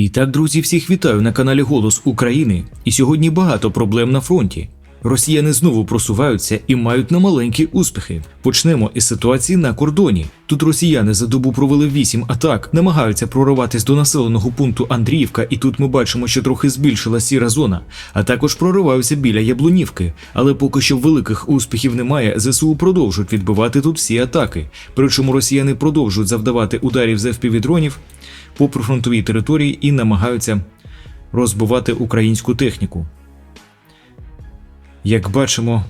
І так, друзі, всіх вітаю на каналі Голос України. І сьогодні багато проблем на фронті. Росіяни знову просуваються і мають немаленькі успіхи. Почнемо із ситуації на кордоні. Тут росіяни за добу провели вісім атак, намагаються прориватись до населеного пункту Андріївка, і тут ми бачимо, що трохи збільшила сіра зона, а також прориваються біля Яблунівки. Але поки що великих успіхів немає. ЗСУ продовжують відбивати тут всі атаки. Причому росіяни продовжують завдавати ударів з FPV-дронів по прифронтовій території і намагаються розбивати українську техніку. Як бачимо,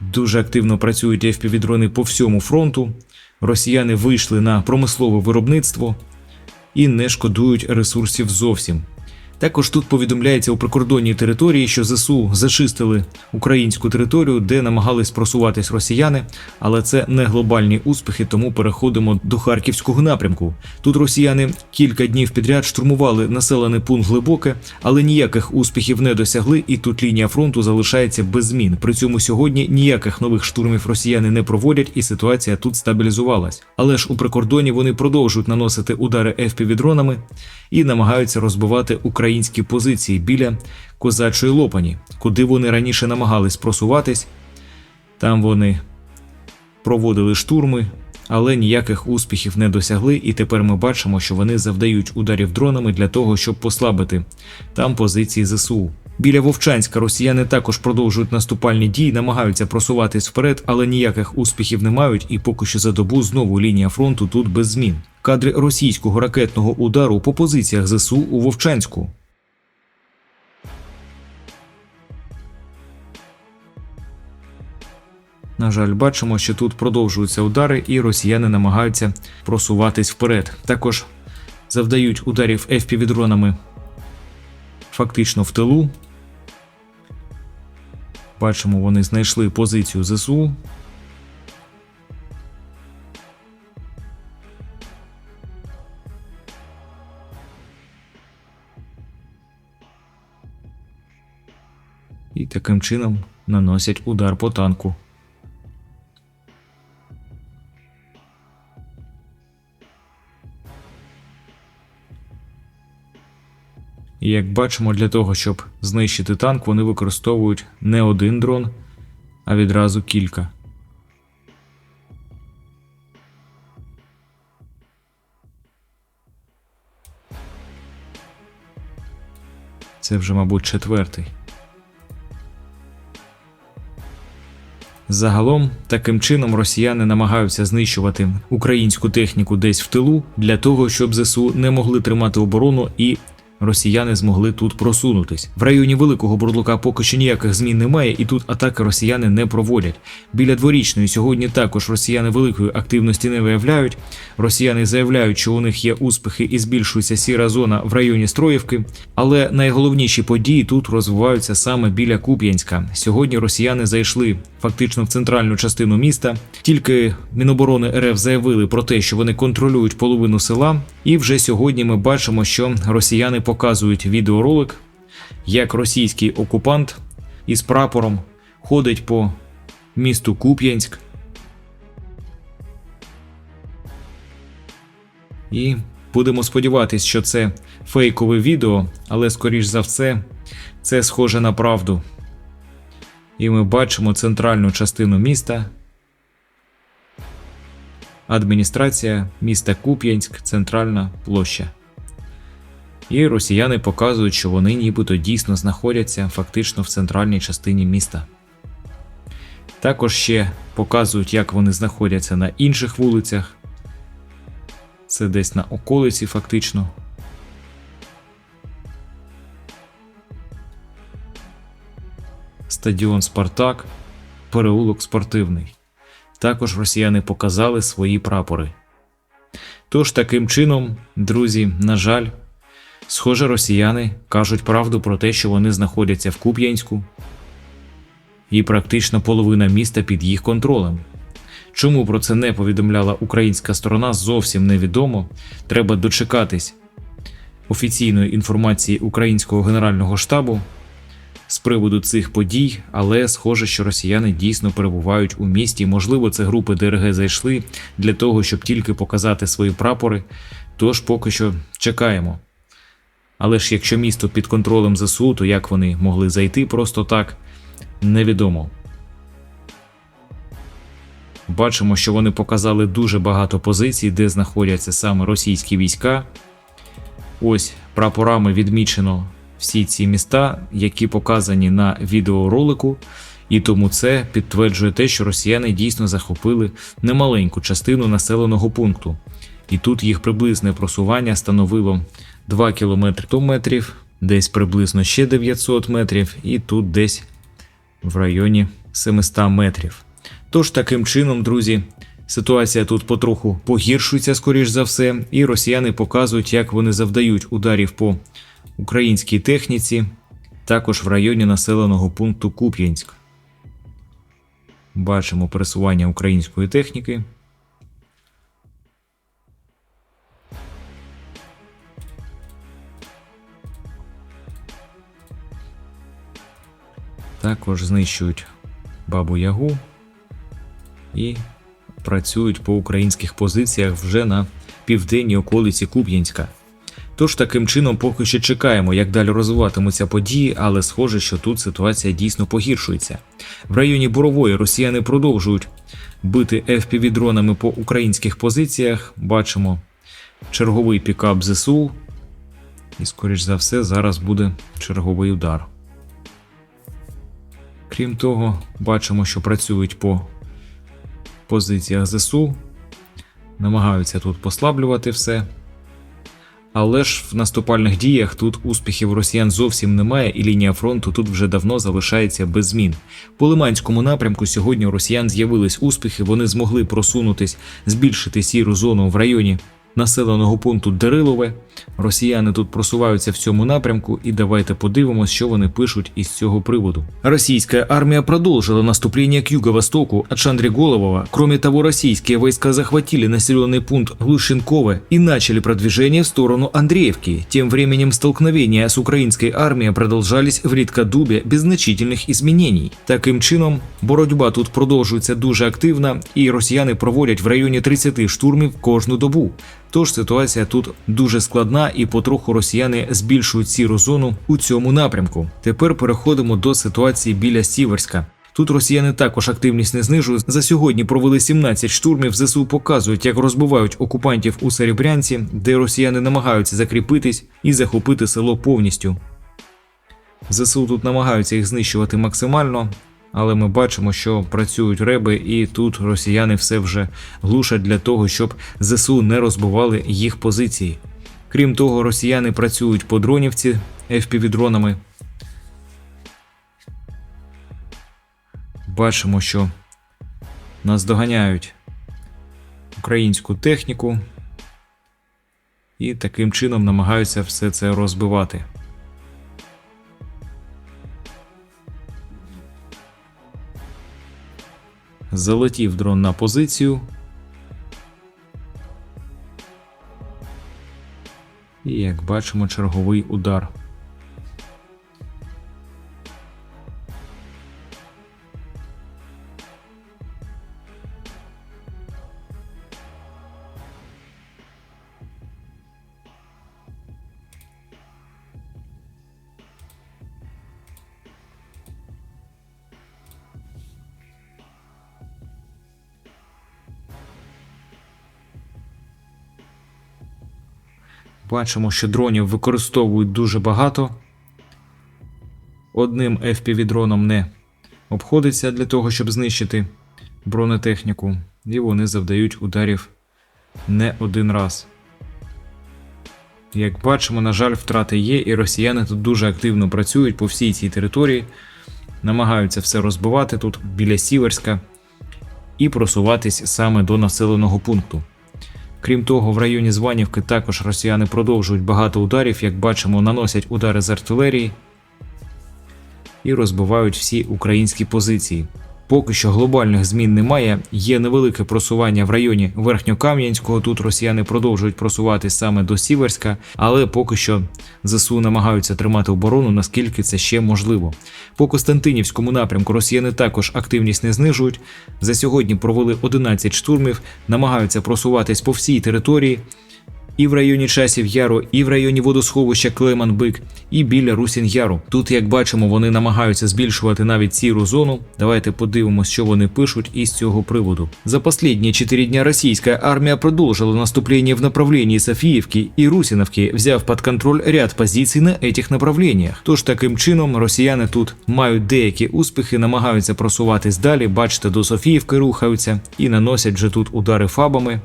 дуже активно працюють FPV-дрони по всьому фронту. Росіяни вийшли на промислове виробництво і не шкодують ресурсів зовсім. Також тут повідомляється у прикордонній території, що ЗСУ зачистили українську територію, де намагались просуватись росіяни, але це не глобальні успіхи, тому переходимо до харківського напрямку. Тут росіяни кілька днів підряд штурмували населений пункт глибоке, але ніяких успіхів не досягли, і тут лінія фронту залишається без змін. При цьому сьогодні ніяких нових штурмів росіяни не проводять, і ситуація тут стабілізувалась. Але ж у прикордоні вони продовжують наносити удари FPV-дронами і намагаються розбивати українські позиції біля козачої лопані, куди вони раніше намагались просуватись. Там вони проводили штурми, але ніяких успіхів не досягли, і тепер ми бачимо, що вони завдають ударів дронами для того, щоб послабити там позиції ЗСУ. Біля Вовчанська росіяни також продовжують наступальні дії, намагаються просуватись вперед, але ніяких успіхів не мають, і поки що за добу знову лінія фронту тут без змін. Кадри російського ракетного удару по позиціях ЗСУ у Вовчанську. На жаль, бачимо, що тут продовжуються удари, і росіяни намагаються просуватись вперед. Також завдають ударів FPV-дронами фактично в тилу. Бачимо, вони знайшли позицію ЗСУ. І таким чином наносять удар по танку. Як бачимо, для того, щоб знищити танк, вони використовують не один дрон, а відразу кілька. Це вже, мабуть, четвертий. Загалом, таким чином росіяни намагаються знищувати українську техніку десь в тилу для того, щоб ЗСУ не могли тримати оборону і росіяни змогли тут просунутись. В районі Великого Бурлука поки що ніяких змін немає, і тут атаки росіяни не проводять. Біля дворічної сьогодні також росіяни великої активності не виявляють. Росіяни заявляють, що у них є успіхи і збільшується сіра зона в районі Строївки. Але найголовніші події тут розвиваються саме біля Куп'янська. Сьогодні росіяни зайшли фактично в центральну частину міста. Тільки Міноборони РФ заявили про те, що вони контролюють половину села. І вже сьогодні ми бачимо, що росіяни показують відеоролик, як російський окупант із прапором ходить по місту Куп'янськ. І будемо сподіватися, що це фейкове відео, але скоріш за все, це схоже на правду. І ми бачимо центральну частину міста. Адміністрація міста Куп'янськ, центральна площа. І росіяни показують, що вони нібито дійсно знаходяться фактично в центральній частині міста. Також ще показують, як вони знаходяться на інших вулицях. Це десь на околиці, фактично. Стадіон Спартак, переулок Спортивний. Також росіяни показали свої прапори. Тож таким чином, друзі, на жаль, схоже, росіяни кажуть правду про те, що вони знаходяться в Куп'янську, і практично половина міста під їх контролем. Чому про це не повідомляла українська сторона, зовсім невідомо. Треба дочекатись офіційної інформації українського генерального штабу з приводу цих подій, але схоже, що росіяни дійсно перебувають у місті. Можливо, це групи ДРГ зайшли для того, щоб тільки показати свої прапори. Тож поки що чекаємо. Але ж якщо місто під контролем ЗСУ, то як вони могли зайти просто так, невідомо. Бачимо, що вони показали дуже багато позицій, де знаходяться саме російські війська. Ось прапорами відмічено всі ці міста, які показані на відеоролику, і тому це підтверджує те, що росіяни дійсно захопили немаленьку частину населеного пункту. І тут їх приблизне просування становило 2 км 100 метрів, десь приблизно ще 900 метрів, і тут десь в районі 700 метрів. Тож таким чином, друзі, ситуація тут потроху погіршується, скоріш за все, і росіяни показують, як вони завдають ударів по українській техніці, також в районі населеного пункту Куп'янськ. Бачимо пересування української техніки. Також знищують Бабу Ягу і працюють по українських позиціях вже на південній околиці Куп'янська. Тож таким чином поки що чекаємо, як далі розвиватимуться події, але схоже, що тут ситуація дійсно погіршується. В районі Борової росіяни продовжують бити FPV-дронами по українських позиціях. Бачимо черговий пікап ЗСУ. І, скоріш за все, зараз буде черговий удар. Крім того, бачимо, що працюють по позиціях ЗСУ, намагаються тут послаблювати все. Але ж в наступальних діях тут успіхів росіян зовсім немає, і лінія фронту тут вже давно залишається без змін. По Лиманському напрямку сьогодні у росіян з'явились успіхи, вони змогли просунутись, збільшити сіру зону в районі населеного пункту Дерилове. Росіяни тут просуваються в цьому напрямку, і давайте подивимось, що вони пишуть із цього приводу. Российская армия продолжила наступление к юго-востоку от Шандриголового. Кроме того, российские войска захватили населенный пункт Глушенково и начали продвижение в сторону Андреевки. Тем временем столкновения с украинской армией продолжались в Рідкадубі без значительних изменений. Таким чином, боротьба тут продовжується дуже активно, і росіяни проводять в районі 30 штурмів кожну добу. Тож ситуація тут дуже складна, і потроху росіяни збільшують сіру зону у цьому напрямку. Тепер переходимо до ситуації біля Сіверська. Тут росіяни також активність не знижують. За сьогодні провели 17 штурмів. ЗСУ показують, як розбивають окупантів у Серебрянці, де росіяни намагаються закріпитись і захопити село повністю. ЗСУ тут намагаються їх знищувати максимально, але ми бачимо, що працюють реби, і тут росіяни все вже глушать для того, щоб ЗСУ не розбивали їх позиції. Крім того, росіяни працюють по дронівці FPV-дронами. Бачимо, що нас доганяють українську техніку і таким чином намагаються все це розбивати. Залетів дрон на позицію. І як бачимо, черговий удар. Бачимо, що дронів використовують дуже багато. Одним FPV-дроном не обходиться для того, щоб знищити бронетехніку, і вони завдають ударів не один раз. Як бачимо, на жаль, втрати є, і росіяни тут дуже активно працюють по всій цій території, намагаються все розбивати тут біля Сіверська і просуватись саме до населеного пункту. Крім того, в районі Званівки також росіяни продовжують багато ударів, як бачимо, наносять удари з артилерії і розбивають всі українські позиції. Поки що глобальних змін немає. Є невелике просування в районі Верхньокам'янського. Тут росіяни продовжують просуватись саме до Сіверська, але поки що ЗСУ намагаються тримати оборону, наскільки це ще можливо. По Костянтинівському напрямку росіяни також активність не знижують. За сьогодні провели 11 штурмів, намагаються просуватись по всій території. І в районі часів Яру, і в районі водосховища Клеман-Бик, і біля Русін Яру. Тут, як бачимо, вони намагаються збільшувати навіть сіру зону. Давайте подивимося, що вони пишуть із цього приводу. За последние 4 дня российская армия продолжила наступление в направлении Софіївки і Русіновки, взяв під контроль ряд позицій на этих направленнях. Тож таким чином росіяни тут мають деякі успіхи, намагаються просуватись далі. Бачите, до Софіївки рухаються і наносять вже тут удари фабами.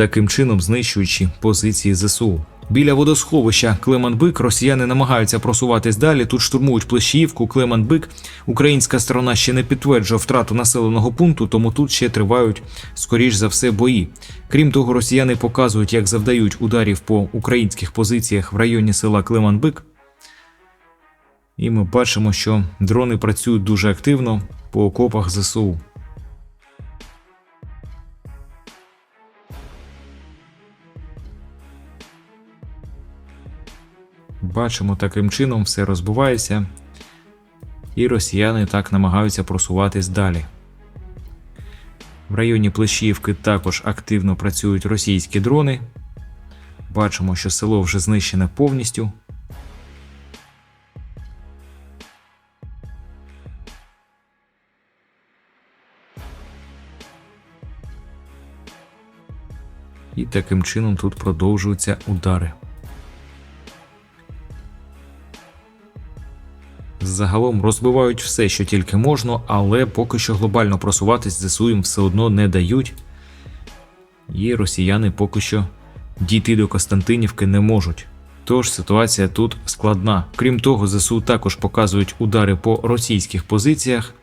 Таким чином знищуючи позиції ЗСУ. Біля водосховища Клеманбик росіяни намагаються просуватись далі. Тут штурмують Плещіївку, Клеманбик. Українська сторона ще не підтверджує втрату населеного пункту, тому тут ще тривають, скоріш за все, бої. Крім того, росіяни показують, як завдають ударів по українських позиціях в районі села Клеманбик. І ми бачимо, що дрони працюють дуже активно по окопах ЗСУ. Бачимо, таким чином все розбивається, і росіяни так намагаються просуватись далі. В районі Плещіївки також активно працюють російські дрони. Бачимо, що село вже знищене повністю. І таким чином тут продовжуються удари. Загалом розбивають все, що тільки можна, але поки що глобально просуватись ЗСУ їм все одно не дають. І росіяни поки що дійти до Костянтинівки не можуть. Тож ситуація тут складна. Крім того, ЗСУ також показують удари по російських позиціях.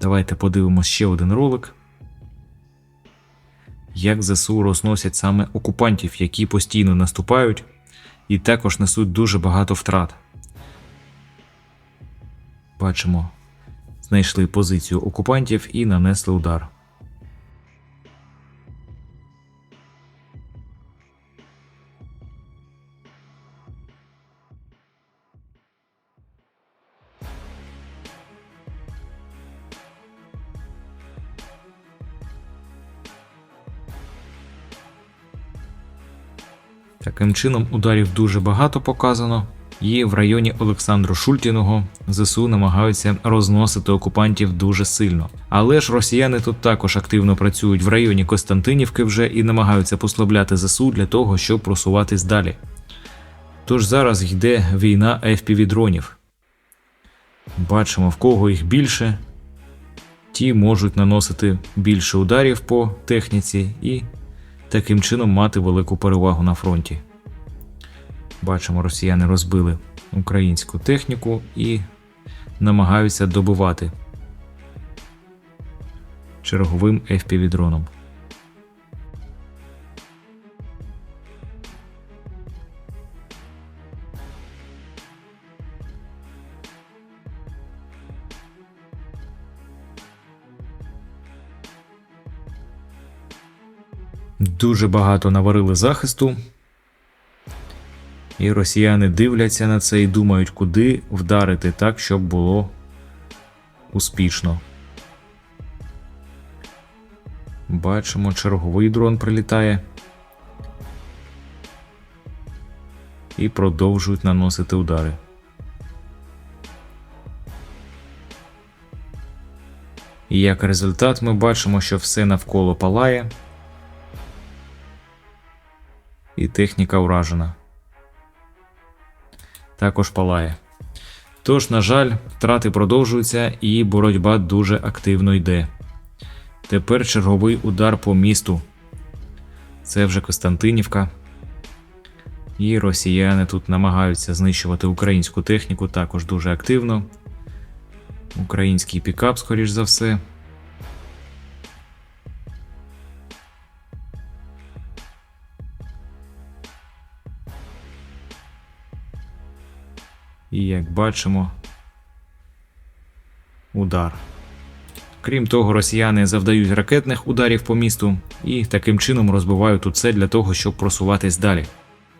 Давайте подивимось ще один ролик. Як ЗСУ розносять саме окупантів, які постійно наступають, і також несуть дуже багато втрат. Бачимо, знайшли позицію окупантів і нанесли удар. Таким чином, ударів дуже багато показано і в районі Олександру Шультіного ЗСУ намагаються розносити окупантів дуже сильно. Але ж росіяни тут також активно працюють в районі Костянтинівки вже і намагаються послабляти ЗСУ для того, щоб просуватись далі. Тож зараз йде війна fpv дронів. Бачимо, в кого їх більше, ті можуть наносити більше ударів по техніці і таким чином мати велику перевагу на фронті. Бачимо, росіяни розбили українську техніку і намагаються добивати черговим FPV-дроном. Дуже багато наварили захисту. І росіяни дивляться на це і думають, куди вдарити так, щоб було успішно. Бачимо, черговий дрон прилітає. І продовжують наносити удари. І як результат, ми бачимо, що все навколо палає, і техніка уражена також палає. Тож, на жаль, втрати продовжуються і боротьба дуже активно йде. Тепер черговий удар по місту. Це вже Костянтинівка. І росіяни тут намагаються знищувати українську техніку також дуже активно. Український пікап, скоріш за все. І як бачимо, удар. Крім того, росіяни завдають ракетних ударів по місту і таким чином розбивають усе для того, щоб просуватись далі.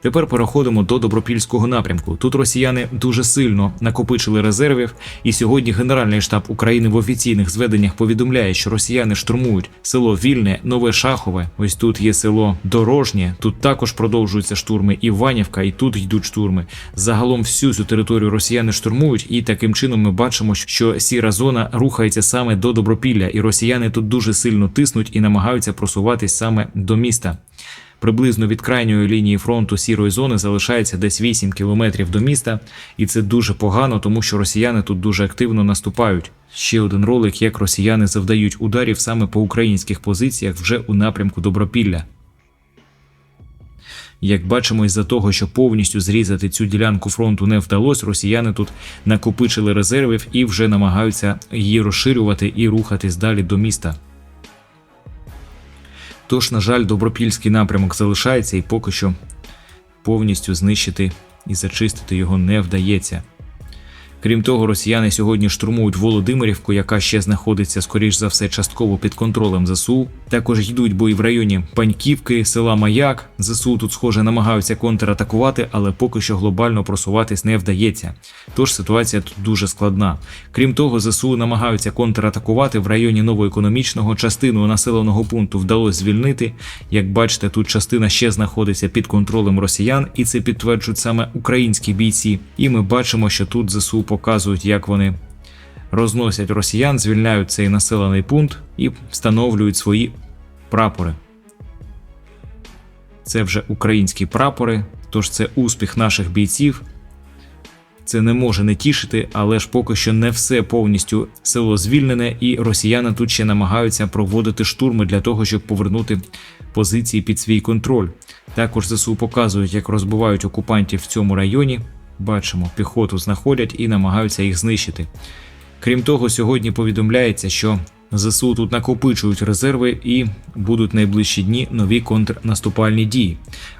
Тепер переходимо до добропільського напрямку. Тут росіяни дуже сильно накопичили резервів, і сьогодні Генеральний штаб України в офіційних зведеннях повідомляє, що росіяни штурмують село Вільне, Нове Шахове. Ось тут є село Дорожнє. Тут також продовжуються штурми. Іванівка, і тут йдуть штурми. Загалом всю цю територію росіяни штурмують, і таким чином ми бачимо, що сіра зона рухається саме до Добропілля, і росіяни тут дуже сильно тиснуть і намагаються просуватись саме до міста. Приблизно від крайньої лінії фронту сірої зони залишається десь 8 кілометрів до міста, і це дуже погано, тому що росіяни тут дуже активно наступають. Ще один ролик, як росіяни завдають ударів саме по українських позиціях вже у напрямку Добропілля. Як бачимо, із-за того, що повністю зрізати цю ділянку фронту не вдалося, росіяни тут накопичили резервів і вже намагаються її розширювати і рухатись далі до міста. Тож, на жаль, добропільський напрямок залишається і поки що повністю знищити і зачистити його не вдається. Крім того, росіяни сьогодні штурмують Володимирівку, яка ще знаходиться, скоріш за все, частково під контролем ЗСУ. Також йдуть бої в районі Паньківки, села Маяк. ЗСУ тут, схоже, намагаються контратакувати, але поки що глобально просуватись не вдається. Тож ситуація тут дуже складна. Крім того, ЗСУ намагаються контратакувати в районі новоекономічного. Частину населеного пункту вдалося звільнити. Як бачите, тут частина ще знаходиться під контролем росіян, і це підтверджують саме українські бійці. І ми бачимо, що тут ЗСУ показують, як вони розносять росіян, звільняють цей населений пункт і встановлюють свої прапори. Це вже українські прапори, тож це успіх наших бійців. Це не може не тішити, але ж поки що не все повністю село звільнене, і росіяни тут ще намагаються проводити штурми для того, щоб повернути позиції під свій контроль. Також ЗСУ показують, як розбивають окупантів в цьому районі. Бачимо, піхоту знаходять і намагаються їх знищити. Крім того, сьогодні повідомляється, що ЗСУ тут накопичують резерви і будуть найближчі дні нові контрнаступальні дії.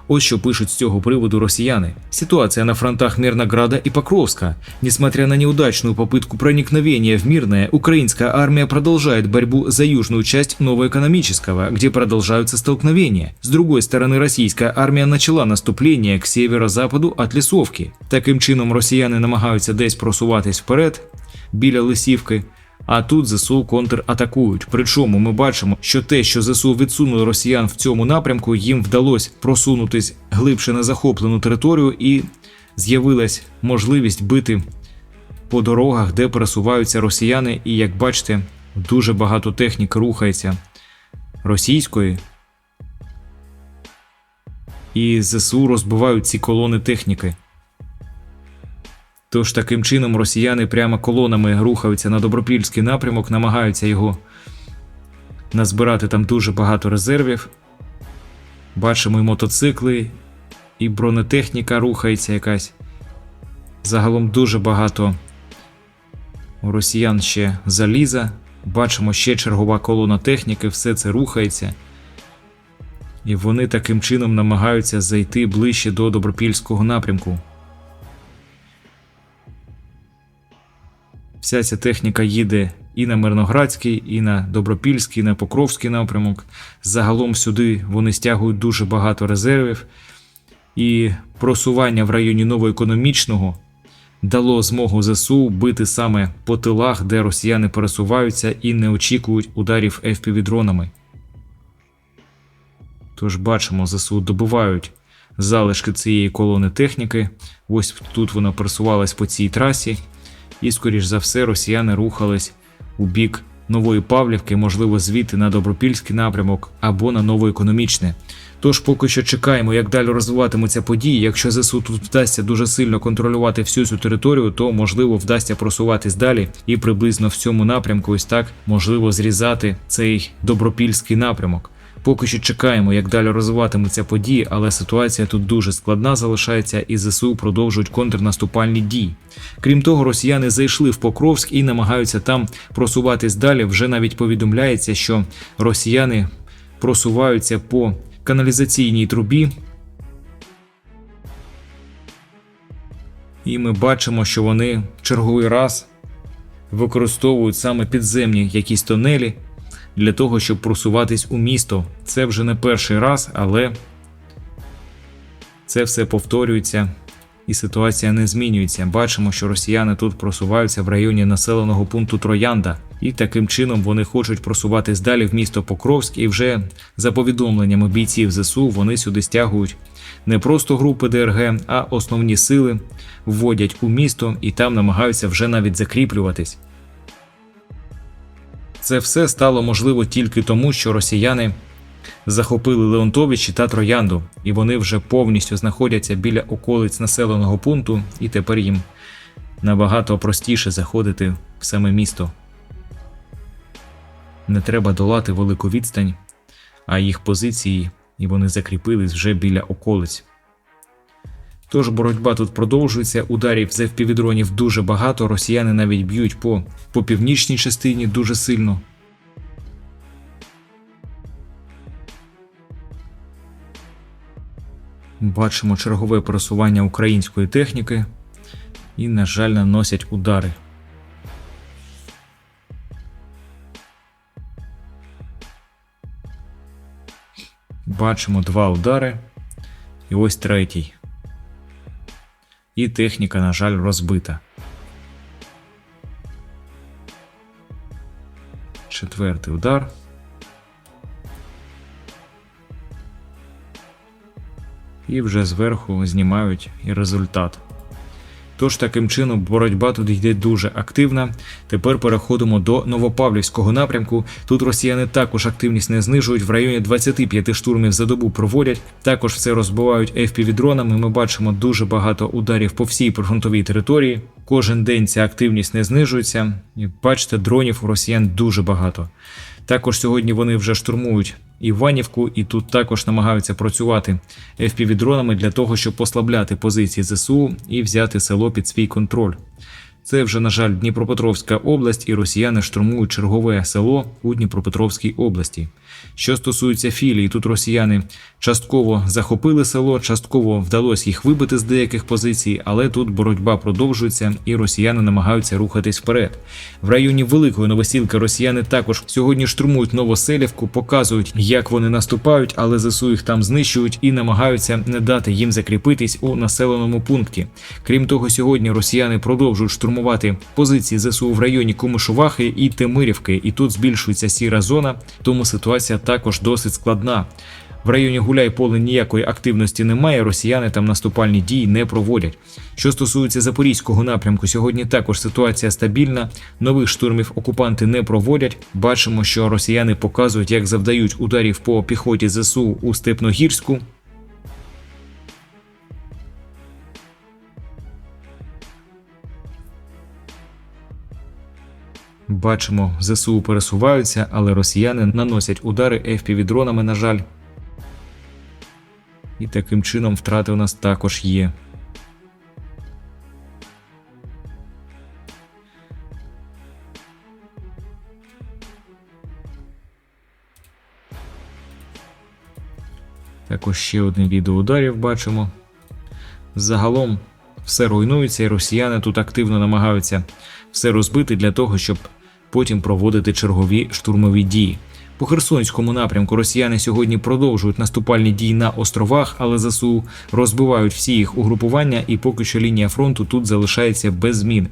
Ось що пишуть з цього приводу росіяни. Ситуация на фронтах Мирнограда и Покровска. Несмотря на неудачную попытку проникновения в Мирное, украинская армия продолжает борьбу за южную часть Новоэкономического, где продолжаются столкновения. С другой стороны, российская армия начала наступление к северо-западу от Лісовки. Таким чином, росіяни намагаються десь просуватись вперед біля Лисівки. А тут ЗСУ контратакують. Причому ми бачимо, що те, що ЗСУ відсунули росіян в цьому напрямку, їм вдалося просунутись глибше на захоплену територію, і з'явилась можливість бити по дорогах, де пересуваються росіяни. І як бачите, дуже багато техніки рухається російської. І ЗСУ розбивають ці колони техніки. Тож таким чином росіяни прямо колонами рухаються на добропільський напрямок, намагаються його назбирати там дуже багато резервів. Бачимо і мотоцикли, і бронетехніка рухається якась. Загалом дуже багато у росіян ще заліза. Бачимо ще чергова колона техніки, все це рухається. І вони таким чином намагаються зайти ближче до добропільського напрямку. Вся ця техніка їде і на Мирноградський, і на Добропільський, і на Покровський напрямок. Загалом сюди вони стягують дуже багато резервів, і просування в районі новоекономічного дало змогу ЗСУ бити саме по тилах, де росіяни пересуваються і не очікують ударів FPV-дронами. Тож бачимо, ЗСУ добивають залишки цієї колони техніки. Ось тут вона пересувалась по цій трасі і, скоріш за все, росіяни рухались у бік Нової Павлівки, можливо, звідти на Добропільський напрямок або на новоекономічне. Тож поки що чекаємо, як далі розвиватимуться події. Якщо ЗСУ тут вдасться дуже сильно контролювати всю цю територію, то можливо вдасться просуватись далі і приблизно в цьому напрямку, ось так можливо зрізати цей добропільський напрямок. Поки що чекаємо, як далі розвиватимуться події, але ситуація тут дуже складна залишається, і ЗСУ продовжують контрнаступальні дії. Крім того, росіяни зайшли в Покровськ і намагаються там просуватись далі. Вже навіть повідомляється, що росіяни просуваються по каналізаційній трубі. І ми бачимо, що вони черговий раз використовують саме підземні якісь тонелі для того, щоб просуватись у місто. Це вже не перший раз, але Це все повторюється, і ситуація не змінюється. Бачимо, що росіяни тут просуваються в районі населеного пункту Троянда, і таким чином вони хочуть просуватись далі в місто Покровськ. І вже за повідомленнями бійців ЗСУ вони сюди стягують не просто групи ДРГ, а основні сили вводять у місто і там намагаються вже навіть закріплюватись. Це все стало можливо тільки тому, що росіяни захопили Леонтовичі та Троянду, і вони вже повністю знаходяться біля околиць населеного пункту, і тепер їм набагато простіше заходити в саме місто. Не треба долати велику відстань, а їх позиції, і вони закріпились вже біля околиць. Тож боротьба тут продовжується, ударів з FPV-дронів дуже багато, росіяни навіть б'ють по, по північній частині дуже сильно. Бачимо чергове просування української техніки і, на жаль, наносять удари. Бачимо два удари. І ось третій. І техніка, на жаль, розбита. Четвертий удар. І вже зверху знімають і результат. Тож таким чином боротьба тут йде дуже активна. Тепер переходимо до Новопавлівського напрямку. Тут росіяни також активність не знижують. В районі 25 штурмів за добу проводять. Також все розбивають FPV-дронами. Ми бачимо дуже багато ударів по всій прифронтовій території. Кожен день ця активність не знижується. Бачите, дронів у росіян дуже багато. Також сьогодні вони вже штурмують Іванівку, і тут також намагаються працювати FPV-дронами для того, щоб послабляти позиції ЗСУ і взяти село під свій контроль. Це вже, на жаль, Дніпропетровська область, і росіяни штурмують чергове село у Дніпропетровській області. Що стосується філії, тут росіяни частково захопили село, частково вдалося їх вибити з деяких позицій, але тут боротьба продовжується, і росіяни намагаються рухатись вперед. В районі Великої Новосілки росіяни також сьогодні штурмують Новоселівку, показують, як вони наступають, але ЗСУ їх там знищують і намагаються не дати їм закріпитись у населеному пункті. Крім того, сьогодні росіяни продовжують штурмувати позиції ЗСУ в районі Комишувахи і Темирівки, і тут збільшується сіра зона, тому ситуація також досить складна. В районі Гуляй-Поле ніякої активності немає, росіяни там наступальні дії не проводять. Що стосується запорізького напрямку, сьогодні також ситуація стабільна, нових штурмів окупанти не проводять. Бачимо, що росіяни показують, як завдають ударів по піхоті ЗСУ у Степногірську. Бачимо, ЗСУ пересуваються, але росіяни наносять удари FPV-дронами, на жаль. І таким чином втрати у нас також є. Також ще одне відео ударів бачимо. Загалом все руйнується, і росіяни тут активно намагаються все розбити для того, щоб потім проводити чергові штурмові дії. По Херсонському напрямку росіяни сьогодні продовжують наступальні дії на островах, але ЗСУ розбивають всі їх угрупування, і поки що лінія фронту тут залишається без змін.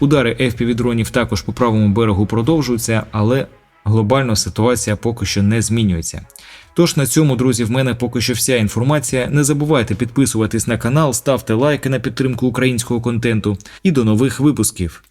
Удари FPV-дронів також по правому берегу продовжуються, але глобально ситуація поки що не змінюється. Тож на цьому, друзі, в мене поки що вся інформація. Не забувайте підписуватись на канал, ставте лайки на підтримку українського контенту і до нових випусків.